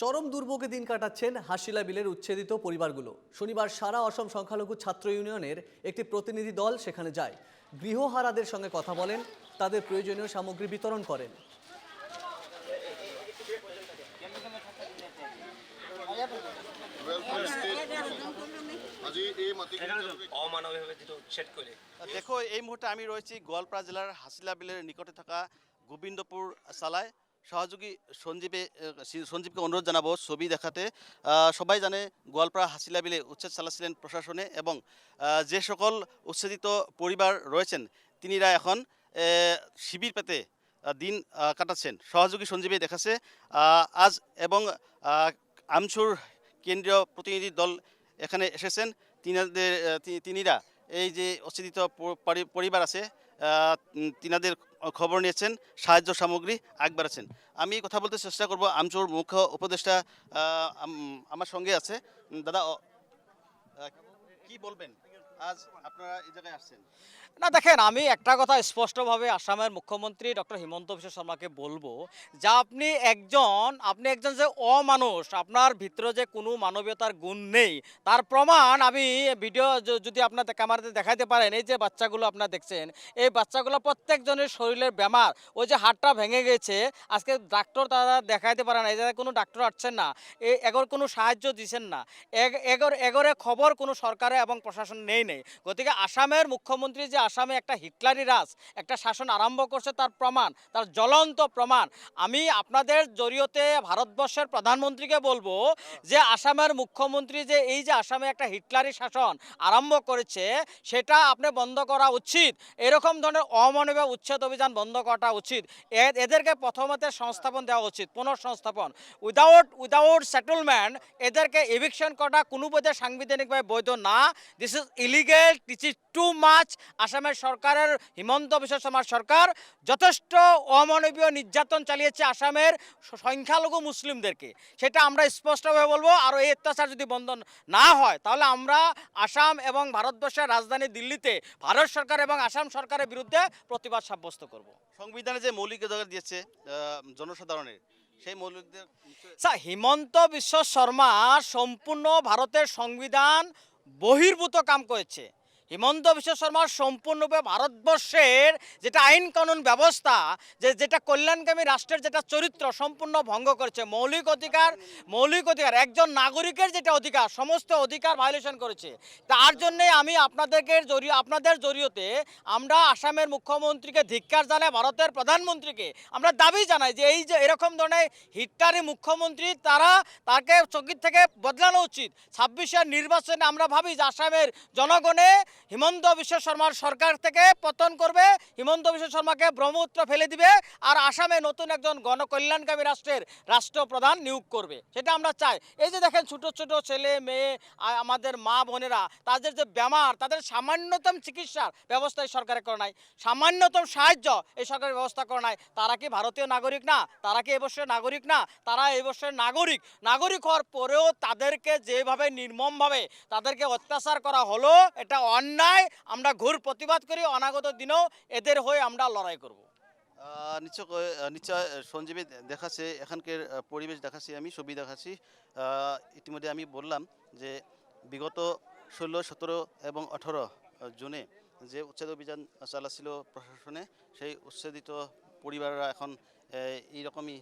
চরম দুর্ভোগে দিন কাটাচ্ছেন হাসিলা বিলের উচ্ছেদিত পরিবারগুলো। শনিবার সারা অসম সংখ্যালঘু ছাত্র ইউনিয়নের একটি প্রতিনিধি দল সেখানে যায়। গৃহহারাদের সঙ্গে কথা বলেন তাদের প্রয়োজনীয় সামগ্রী বিতরণ করেন। দেখো এই মুহূর্তে আমি রয়েছি গোয়ালপাড়া জেলার হাসিলা বিলের নিকটে থাকা গোবিন্দপুর চালায় সহযোগী সঞ্জীবে সঞ্জীবকে অনুরোধ জানাব ছবি দেখাতে। সবাই জানে গোয়ালপাড়া হাসিলা বিলে উচ্ছেদ চালাচ্ছিলেন প্রশাসনে এবং যে সকল উচ্ছেদিত পরিবার রয়েছেন তিনিরা এখন শিবির পেতে দিন কাটাচ্ছেন। সহযোগী সঞ্জীবে দেখাচ্ছে আজ এবং আহ, আমচুর কেন্দ্রীয় প্রতিনিধি দল এখানে এসেছেন। তিনাদের তিনিরা এই যে অচ্ছেদিত পরিবার আছে তিনাদের খবর নিয়েছেন, সাহায্য সামগ্রী আগ আমি কথা বলতে চেষ্টা করব, আমচুর মুখ্য উপদেষ্টা আমার সঙ্গে আছে। দাদা কি বলবেন? আজ আপনারা এই জায়গায় আসছেন। না, দেখেন, আমি একটা কথা স্পষ্টভাবে আসামের মুখ্যমন্ত্রী ডক্টর হিমন্ত বিশ্ব শর্মাকে বলব, যে আপনি একজন আপনি একজন যে অমানুষ, আপনার ভিতরে যে কোনো মানবীয়তার গুণ নেই, তার প্রমাণ আমি ভিডিও যদি আপনার ক্যামেরাতে দেখাইতে পারেন, এই যে বাচ্চাগুলো আপনারা দেখছেন, এই বাচ্চাগুলো প্রত্যেকজনের শরীরের বেমার, ওই যে হাড়টা ভেঙে গেছে, আজকে ডাক্তার তারা দেখাইতে পারে না, এই জায়গায় কোনো ডাক্তার আসছেন না এগর কোনো সাহায্য দিচ্ছেন না, এগ- এগর, এগরে খবর কোনো সরকারে এবং প্রশাসন নেই নেই। গতিকে আসামের মুখ্যমন্ত্রী যে আসামে একটা হিটলারি রাজ, একটা শাসন আরম্ভ করছে তার প্রমাণ, তার জ্বলন্ত প্রমাণ। আমি আপনাদের জরিয়তে ভারতবর্ষের প্রধানমন্ত্রীকে বলব যে আসামের মুখ্যমন্ত্রী যে এই যে আসামে একটা হিটলারি শাসন আরম্ভ করেছে, সেটা আপনি বন্ধ করা উচিত। এরকম ধরনের অমানবীয় উচ্ছেদ অভিযান বন্ধ করা উচিত। এদেরকে প্রথমতে সংস্থাপন দেওয়া উচিত, পুনঃসংস্থাপন। উইদাউট উইদাউট সেটেলমেন্ট, এদেরকে এভিকশন করা কোনো বোধে সাংবিধানিকভাবে বৈধ না। This is illegal this is too much আসামের সরকারের হিমন্ত বিশ্ব শর্মার সরকার যথেষ্ট অমানবীয় নির্যাতন চালিয়েছে আসামের সংখ্যালঘু মুসলিমদেরকে। সেটা আমরা স্পষ্টভাবে বলব। আর এই অত্যাচার যদি বন্ধ না হয় তাহলে আমরা আসাম এবং ভারতবর্ষের রাজধানী দিল্লিতে ভারত সরকার এবং আসাম সরকারের বিরুদ্ধে প্রতিবাদ সাব্যস্ত করব। সংবিধানে যে মৌলিক অধিকার দিয়েছে জনসাধারণের সেই মৌলিক স্যার হিমন্ত বিশ্ব শর্মা সম্পূর্ণ ভারতের সংবিধান বহির্ভূত কাম করেছে। হিমন্ত বিশ্ব শর্মা সম্পূর্ণরূপে ভারতবর্ষের যেটা আইন কানুন ব্যবস্থা, যে যেটা কল্যাণকামী রাষ্ট্রের যেটা চরিত্র সম্পূর্ণ ভঙ্গ করেছে, মৌলিক অধিকার মৌলিক অধিকার, একজন নাগরিকের যেটা অধিকার, সমস্ত অধিকার ভায়োলেশন করেছে। তার জন্যে আমি আপনাদেরকে জড়িয়ে আপনাদের জড়িয়তে আমরা আসামের মুখ্যমন্ত্রীকে ধিক্কার জানাই, ভারতের প্রধানমন্ত্রীকে আমরা দাবি জানাই যে এই যে এরকম ধরনের হিটলারি মুখ্যমন্ত্রী তারা তাকে চকির থেকে বদলানো উচিত। ছাব্বিশের নির্বাচনে আমরা ভাবি যে আসামের জনগণে হিমন্ত বিশ্ব শর্মার সরকার থেকে পতন করবে। হিমন্ত বিশ্ব শর্মাকে ব্রহ্মপুত্র ফেলে দিবে আর আসামে নতুন একজন গণকল্যাণকামী রাষ্ট্রের রাষ্ট্রপ্রধান নিয়োগ করবে। সেটা আমরা চাই। এই যে দেখেন ছোট ছোট ছেলে, মেয়ে আমাদের মা বোনেরা, তাদের যে বেমার তাদের সামান্যতম চিকিৎসার ব্যবস্থা এই সরকারে করে নাই। সামান্যতম সাহায্য এই সরকারের ব্যবস্থা করে নাই। তারা কি ভারতীয় নাগরিক না? তারা কি এবছরের নাগরিক না? তারা এবছরের নাগরিক। নাগরিক হওয়ার পরেও তাদেরকে যেভাবে নির্মমভাবে তাদেরকে অত্যাচার করা হলো, এটা অন্যায় আমরা ঘোর প্রতিবাদ করি, অনাগত দিনেও এদের হয়ে আমরা লড়াই করব। নিশ্চয় নিশ্চয় সঞ্জীবী দেখাচ্ছে, এখানকার পরিবেশ দেখাচ্ছি আমি, ছবি দেখাচ্ছি। ইতিমধ্যে আমি বললাম যে বিগত ষোলো, সতেরো এবং আঠারো জুনে যে উচ্ছেদ অভিযান চালাচ্ছিল প্রশাসনে, সেই উচ্ছেদিত পরিবাররা এখন এইরকমই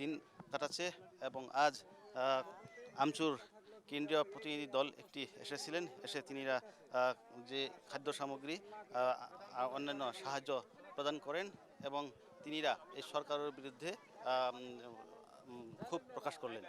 দিন কাটাচ্ছে এবং আজ আমচুর কেন্দ্রীয় প্রতিনিধি দল একটি এসেছিলেন। এসে তিনিরা যে খাদ্য সামগ্রী অন্যান্য সাহায্য প্রদান করেন এবং তিনিরা এই সরকারের বিরুদ্ধে ক্ষোভ প্রকাশ করলেন।